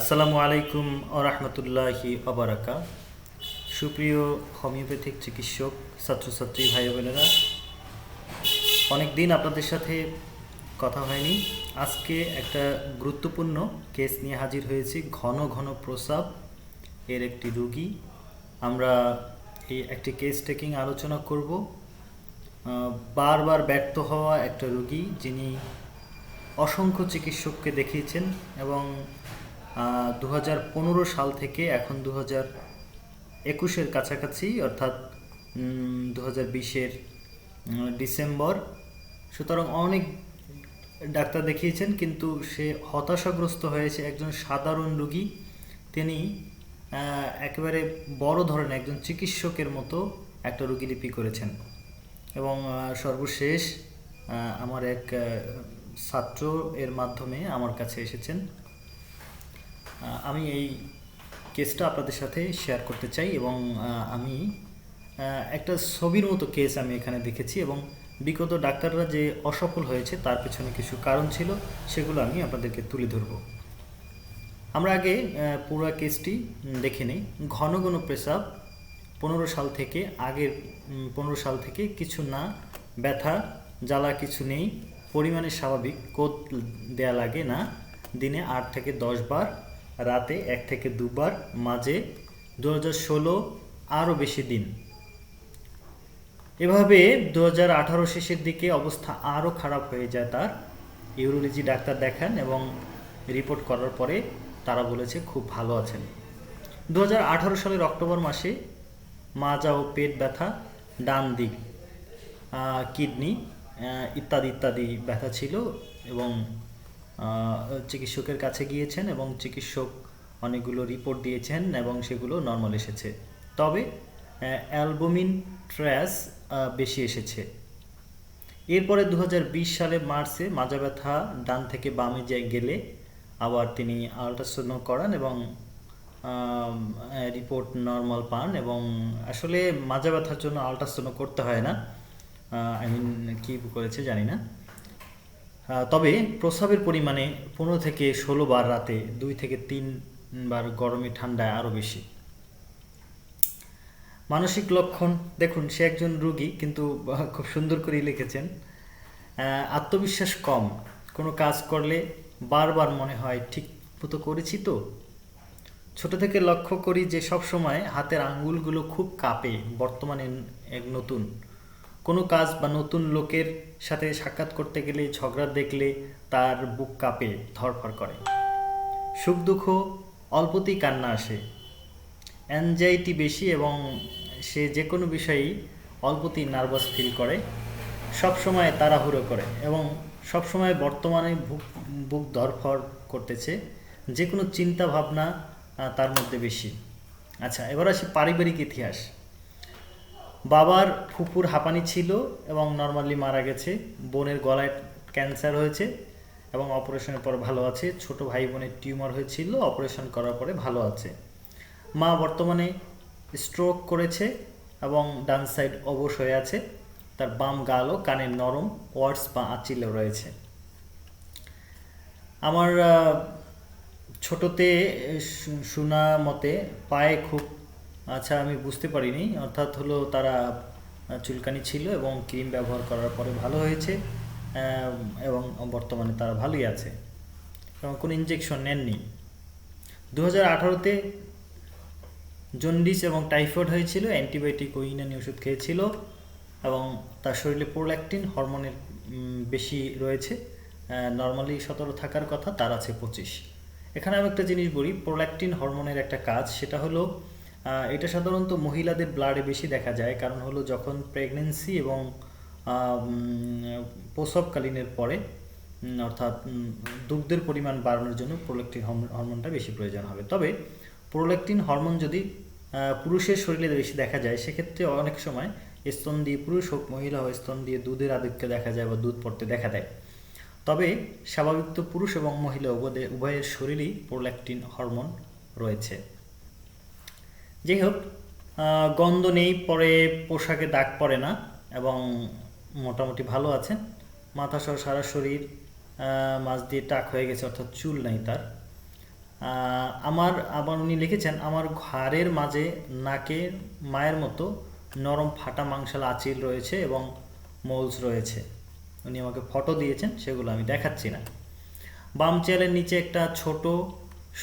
আসসালামু আলাইকুম ও রহমতুল্লাহি অবরাকা সুপ্রিয় হোমিওপ্যাথিক চিকিৎসক, ছাত্রছাত্রী ভাই বোনেরা অনেক দিন আপনাদের সাথে কথা হয়নি। আজকে একটা গুরুত্বপূর্ণ কেস নিয়ে হাজির হয়েছি, ঘন ঘন প্রস্রাব এর একটি রুগী। আমরা এই একটি কেস টেকিং আলোচনা করব। বারবার ব্যর্থ হওয়া একটা রুগী যিনি অসংখ্য চিকিৎসককে দেখিয়েছেন এবং দু সাল থেকে এখন দু হাজার একুশের কাছাকাছি, অর্থাৎ দু হাজার বিশের ডিসেম্বর। সুতরাং অনেক ডাক্তার দেখিয়েছেন, কিন্তু সে হতাশাগ্রস্ত হয়েছে একজন সাধারণ রুগী। তিনি একেবারে বড় ধরনের একজন চিকিৎসকের মতো একটা রুগী লিপি করেছেন। এবং সর্বশেষ আমার এক ছাত্র এর মাধ্যমে আমার কাছে এসেছেন। আমি এই কেসটা আপনাদের সাথে শেয়ার করতে চাই এবং আমি একটা ছবির মতো কেস আমি এখানে দেখেছি এবং বিগত ডাক্তাররা যে অসফল হয়েছে তার পেছনে কিছু কারণ ছিল, সেগুলো আমি আপনাদেরকে তুলে ধরব। আমরা আগে পুরো কেসটি দেখে নিই। ঘন ঘন পেশাব, পনেরো সাল থেকে আগের পনেরো সাল থেকে কিছু না, ব্যথা, জ্বালা কিছু নেই, পরিমাণে স্বাভাবিক, কোদ দেয়া লাগে না, দিনে আট থেকে দশ বার রাতে এক থেকে দুবার, মাঝে দু হাজার ষোলো আরও বেশি দিন। এভাবে দু হাজার আঠারো শেষের দিকে অবস্থা আরও খারাপ হয়ে যায় তার। ইউরোলজি ডাক্তার দেখান এবং রিপোর্ট করার পরে তারা বলেছে খুব ভালো আছেন। দু হাজার আঠারো সালের অক্টোবর মাসে মাজা ও পেট ব্যথা, ডান দিক কিডনি ইত্যাদি ইত্যাদি ব্যথা ছিল এবং চিকিৎসকের কাছে গিয়েছেন এবং চিকিৎসক অনেকগুলো রিপোর্ট দিয়েছেন এবং সেগুলো নর্মাল এসেছে। তবে অ্যালবুমিন ট্র্যাস বেশি এসেছে। এরপরে দু বিশ সালে মার্চে মাজা ব্যথা ডান থেকে বামে যে গেলে আবার তিনি আল্ট্রাসাউন্ড করান এবং রিপোর্ট নর্মাল পান এবং আসলে মাজা ব্যথার জন্য আল্ট্রাসাউন্ড করতে হয় না। আই মিন কী করেছে জানি না। তবে প্রস্রাবের পরিমাণে পনেরো থেকে ষোলো বার রাতে দুই থেকে তিন বার গরমে ঠান্ডায় আরও বেশি। মানসিক লক্ষণ, দেখুন, সে একজন রুগী, কিন্তু খুব সুন্দর করেই লিখেছেন আত্মবিশ্বাস কম। কোনো কাজ করলে বারবার মনে হয়, ঠিক মতো করেছি তো? ছোট থেকে লক্ষ্য করি যে সব সময় হাতের আঙ্গুলগুলো খুব কাঁপে, বর্তমানে এক নতুন। কোনো কাজ বা নতুন লোকের সাথে সাক্ষাৎ করতে গেলে, ঝগড়া দেখলে তার বুক কাঁপে ধরফর করে। সুখ দুঃখ, অল্পতেই কান্না আসে। অ্যাংজাইটি বেশি এবং সে যে কোনো বিষয়েই অল্পতেই নার্ভাস ফিল করে। সব সময় তাড়াহুড়ো করে এবং সব সময় বর্তমানে বুক বুক ধরফর করতেছে। যে কোনো চিন্তা ভাবনা তার মধ্যে বেশি। আচ্ছা এবার আসি পারিবারিক ইতিহাস। বাবার ফুপুর হাঁপানি ছিল এবং নর্মালি মারা গেছে বোনের গলায় ক্যান্সার হয়েছে এবং অপারেশনের পর ভালো আছে ছোট ভাই বোনের টিউমার হয়েছিল অপারেশন করার পরে ভালো আছে মা বর্তমানে স্ট্রোক করেছে এবং ডান সাইড অবশ হয়ে আছে তার বাম গালও কানের নরম ওয়ার্ডস বা আঁচিলেও রয়েছে আমার ছোটতে শোনা মতে পায়ে খুব আচ্ছা আমি বুঝতে পারিনি। অর্থাৎ হলো তারা চুলকানি ছিল এবং ক্রিম ব্যবহার করার পরে ভালো হয়েছে এবং বর্তমানে তারা ভালোই আছে। এবং কোনো ইঞ্জেকশন নেননি। দু হাজার আঠারোতে জন্ডিস এবং টাইফয়েড হয়েছিল অ্যান্টিবায়োটিক ও ইউনানি ওষুধ খেয়েছিল, এবং তার শরীরে প্রোল্যাকটিন হরমোনের বেশি রয়েছে। নর্মালি সতেরো থাকার কথা, তার আছে পঁচিশ। এখানে আমি একটা জিনিস বলি প্রোল্যাকটিন হরমোনের একটা কাজ, সেটা হলো এটা সাধারণত মহিলাদের ব্লাডে বেশি দেখা যায়। কারণ হলো যখন প্রেগনেন্সি এবং প্রসবকালীনের পরে অর্থাৎ দুগ্ধের পরিমাণ বাড়ানোর জন্য প্রোল্যাকটিন হরমোন- হরমোনটা বেশি প্রয়োজন হবে। তবে প্রোল্যাকটিন হরমোন যদি পুরুষের শরীরে বেশি দেখা যায়, সেক্ষেত্রে অনেক সময় স্তন দিয়ে পুরুষ হোক, মহিলা হোক, স্তন দিয়ে দুধের আধিক্য দেখা যায় বা দুধ পড়তে দেখা দেয়। তবে স্বাভাবিক তো পুরুষ এবং মহিলা উভয়ে, উভয়ের শরীরেই প্রোল্যাকটিন হরমোন রয়েছে। যাই হোক গন্ধ নেই, পরে পোশাকে দাগ পড়ে না এবং মোটামুটি ভালো আছেন মাথা সহ সারা শরীর মাছ দিয়ে টাক হয়ে গেছে, অর্থাৎ চুল নাই তার। আমার, আবার উনি লিখেছেন, আমার ঘাড়ের মাঝে নাকের মায়ের মতো নরম ফাটা মাংসাল আঁচিল রয়েছে এবং মোলস রয়েছে। উনি আমাকে ফটো দিয়েছেন, সেগুলো আমি দেখাচ্ছি না। বাম চেয়ারের নিচে একটা ছোট,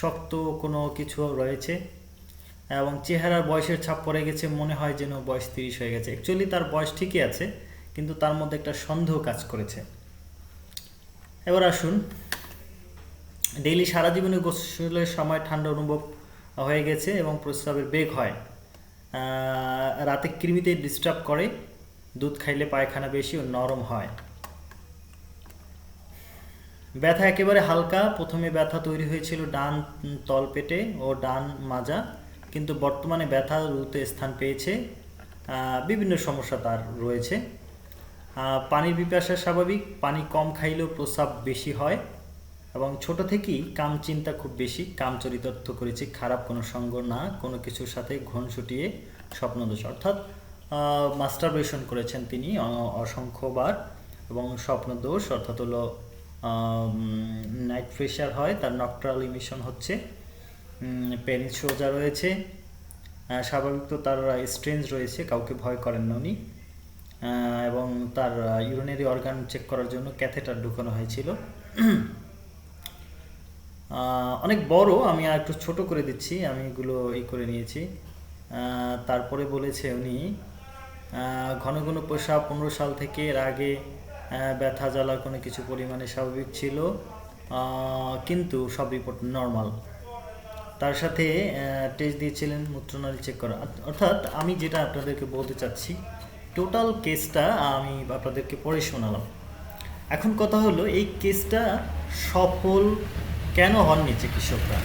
শক্ত কোনো কিছু রয়েছে। এবং চেহারার বয়সের ছাপ পড়ে গেছে, মনে হয় যেন বয়স তিরিশ হয়ে গেছে। অ্যাকচুয়ালি তার বয়স ঠিকই আছে, কিন্তু তার মধ্যে একটা সন্দেহ কাজ করেছে। এবার আসুন। ডেইলি সারা জীবনে গোসলের সময় ঠান্ডা অনুভব হয়ে গেছে এবং প্রস্রাবের বেগ হয়। রাতে কৃমিতে ডিস্টার্ব করে, দুধ খাইলে পায়খানা বেশি ও নরম হয়। ব্যথা একেবারে হালকা। প্রথমে ব্যথা তৈরি হয়েছিল ডান তলপেটে ও ডান মাজা। কিন্তু বর্তমানে ব্যথা রুতে স্থান পেয়েছে বিভিন্ন সমস্যা তার রয়েছে। পানির পিপাসা স্বাভাবিক, পানি কম খাইলেও প্রস্রাব বেশি হয় এবং ছোট থেকেই কাম চিন্তা খুব বেশি, কাম চরিতার্থ করেছি, খারাপ কোনো সঙ্গ না, কোনো কিছুর সাথে ঘন ছুটিয়ে স্বপ্নদোষ অর্থাৎ মাস্টারবেশন করেছেন তিনি অসংখ্যবার এবং স্বপ্নদোষ অর্থাৎ হলো নাইট প্রেশার হয়, তার নকট্রাল ইমিশন হচ্ছে। পেনিস সোজা রয়েছে। স্বাভাবিক তো তার স্ট্রেঞ্জ রয়েছে, কাউকে ভয় করেন না উনি। এবং তার ইউরিনারি অর্গান চেক করার জন্য ক্যাথেটার ঢুকানো হয়েছিল। অনেক বড়, আমি আর একটু ছোট করে দিচ্ছি, আমি এগুলো এই করে নিয়েছি। তারপরে বলেছে উনি ঘন ঘন পেশা পনেরো সাল থেকে এর আগে ব্যথা জ্বালার কোনো কিছু পরিমাণে স্বাভাবিক ছিল। কিন্তু সব রিপোর্ট নর্মাল তার সাথে টেস্ট দিয়েছিলেন মূত্রনালী চেক করা। অর্থাৎ আমি যেটা আপনাদেরকে বলতে চাচ্ছি টোটাল কেসটা আমি আপনাদেরকে পরে শোনালাম। এখন কথা হলো, এই কেসটা সফল কেন হননি চিকিৎসকরা?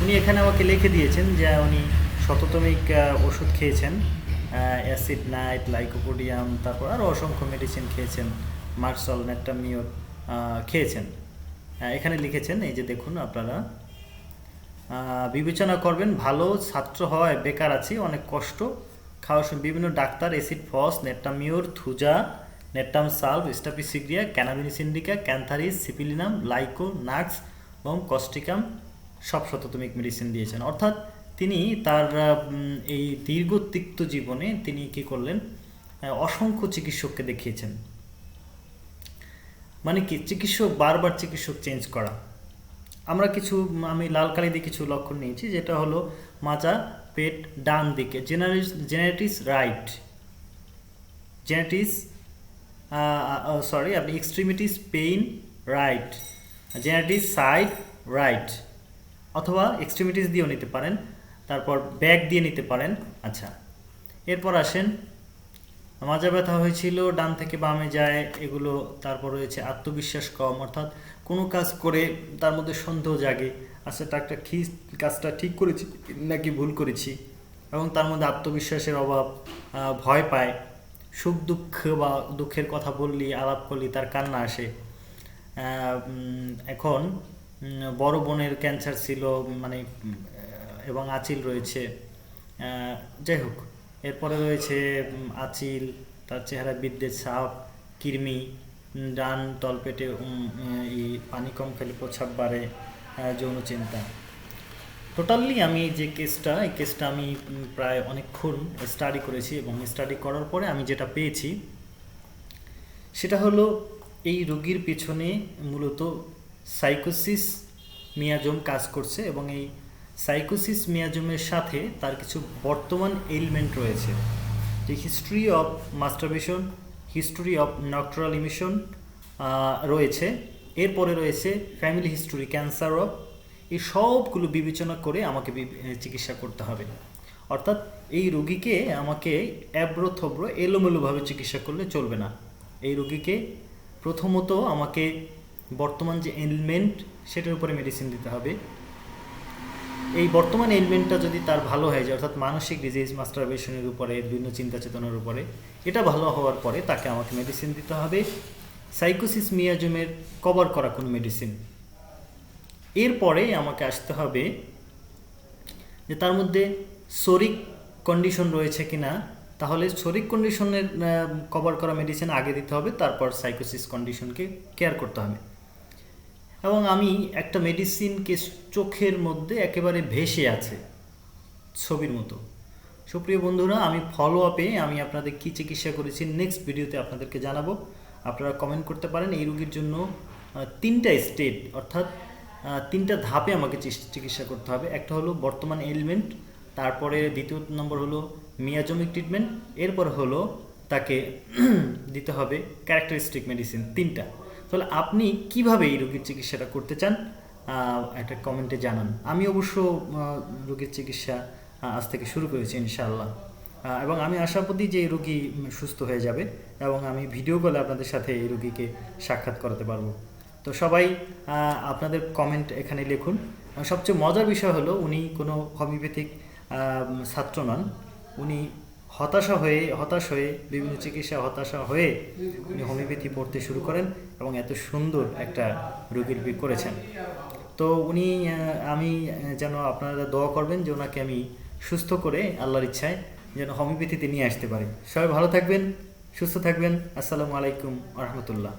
উনি এখানে আমাকে লিখে দিয়েছেন যে উনি শততমিক ওষুধ খেয়েছেন অ্যাসিড নাইট লাইকোপোডিয়াম তারপর আরও অসংখ্য মেডিসিন খেয়েছেন মার্সল নেট্টামিওর খেয়েছেন। এখানে লিখেছেন, এই যে দেখুন আপনারা বিবেচনা করবেন, ভালো ছাত্র হওয়ায় বেকার আছি, অনেক কষ্ট। খাওয়ার সময় বিভিন্ন doctor acid phos, নেট্টামিওর, thuja, natrum sulph staphysagria cannabis indica cantharis সিপিলিনাম, lyco nux এবং কস্টিকাম, সব শততমিক মেডিসিন দিয়েছেন। অর্থাৎ তিনি তার এই দীর্ঘ তিক্ত জীবনে তিনি কি করলেন? অসংখ্য চিকিৎসককে দেখিয়েছেন। মানে কি? চিকিৎসক, বারবার চিকিৎসক চেঞ্জ করা। আমরা কিছু, আমি লাল কালি দিয়ে কিছু লক্ষণ নিয়েছি, যেটা হলো মাজা, পেট, ডান দিকে। জেনারিস জেনারেটিস রাইট জেনারেটিস সরি আপনি এক্সট্রিমিটিস পেইন রাইট জেনারেটিস সাইড রাইট অথবা এক্সট্রিমিটিস দিয়েও নিতে পারেন, তারপর ব্যাক দিয়ে নিতে পারেন। আচ্ছা এরপর আসেন, মাজা ব্যথা হয়েছিল, ডান থেকে বামে যায়, এগুলো তারপর রয়েছে আত্মবিশ্বাস কম, অর্থাৎ কোনো কাজ করে তার মধ্যে সন্দেহ জাগে আচ্ছা একটা কি কাজটা ঠিক করেছি নাকি ভুল করেছি? এবং তার মধ্যে আত্মবিশ্বাসের অভাব ভয় পায়, সুখ দুঃখ বা দুঃখের কথা বললি, আলাপ করলি, তার কান্না আসে। এখন বড় বোনের ক্যান্সার ছিল মানে এবং আচিল রয়েছে। যাই হোক, এরপরে রয়েছে আচিল, তার চেহারা বিদ্যের ছাপ, কৃমি ডান তলপেটে এই পানি কম খেলে প্রস্রাব বাড়ে যৌন চিন্তা। টোটালি আমি যে কেসটা এই কেসটা আমি প্রায় অনেকক্ষণ স্টাডি করেছি এবং স্টাডি করার পরে আমি যেটা পেয়েছি, সেটা হলো এই রোগীর পেছনে মূলত সাইকোসিস মিয়াজম কাজ করছে এবং এই সাইকোসিস মিয়াজমের সাথে তার কিছু বর্তমান এলিমেন্ট রয়েছে। History of masturbation history of nocturnal emission রয়েছে। এরপরে রয়েছে ফ্যামিলি হিস্টোরি ক্যান্সার অফ এই সবগুলো বিবেচনা করে আমাকে চিকিৎসা করতে হবে। অর্থাৎ এই রোগীকে আমাকে অ্যাব্রো থব্রো এলোমেলোভাবে চিকিৎসা করলে চলবে না। এই রোগীকে প্রথমত আমাকে বর্তমান যে এলিমেন্ট সেটার উপরে মেডিসিন দিতে হবে। এই বর্তমান এলিমেন্টটা যদি তার ভালো হয়ে যায়, অর্থাৎ মানসিক ডিজিজ মাস্টারবেশনের উপরে, বিভিন্ন চিন্তা চেতনার উপরে, এটা ভালো হওয়ার পরে তাকে আমাকে মেডিসিন দিতে হবে। সাইকোসিস মিয়াজমের কভার করা কোনো মেডিসিন এরপরে আমাকে আসতে হবে যে তার মধ্যে শরিক কন্ডিশন রয়েছে কিনা। তাহলে শরিক কন্ডিশনের কভার করা মেডিসিন আগে দিতে হবে, তারপর সাইকোসিস কন্ডিশনকে কেয়ার করতে হবে। এবং আমি একটা মেডিসিন কেস চোখের মধ্যে একেবারে ভেসে আছে ছবির মতো। সুপ্রিয় বন্ধুরা, আমি ফলো আপে আমি আপনাদের কি চিকিৎসা করেছি নেক্সট ভিডিওতে আপনাদেরকে জানাব। আপনারা কমেন্ট করতে পারেন, এই রোগীর জন্য তিনটা স্টেট অর্থাৎ তিনটা ধাপে আমাকে চিকিৎসা করতে হবে। একটা হলো বর্তমান এলিমেন্ট তারপরে দ্বিতীয় নম্বর হলো মিয়াজমিক ট্রিটমেন্ট এরপর হলো তাকে দিতে হবে ক্যারেক্টারিস্টিক মেডিসিন তিনটা। তাহলে আপনি কীভাবে এই রোগীর চিকিৎসাটা করতে চান? একটা কমেন্টে জানান। আমি অবশ্য রোগীর চিকিৎসা আজ থেকে শুরু করেছি ইনশাআল্লাহ। এবং আমি আশা আশাবাদী যে এই রোগী সুস্থ হয়ে যাবে এবং আমি ভিডিও কলে আপনাদের সাথে এই রোগীকে সাক্ষাৎ করাতে পারব। তো সবাই আপনাদের কমেন্ট এখানে লিখুন। সবচেয়ে মজার বিষয় হলো, উনি কোনো হোমিওপ্যাথিক ছাত্র নন। উনি হতাশা হয়ে, হতাশ হয়ে, বিভিন্ন চিকিৎসা হতাশা হয়ে উনি হোমিওপ্যাথি পড়তে শুরু করেন এবং এত সুন্দর একটা রোগীর বি করেছেন। তো উনি আমি যেন আপনারা দোয়া করবেন যে ওনাকে আমি সুস্থ করে আল্লাহর ইচ্ছায় যেন হোমিওপ্যাথিতে নিয়ে আসতে পারি। সবাই ভালো থাকবেন, সুস্থ থাকবেন। আসসালামু আলাইকুম রহমতুল্লাহ।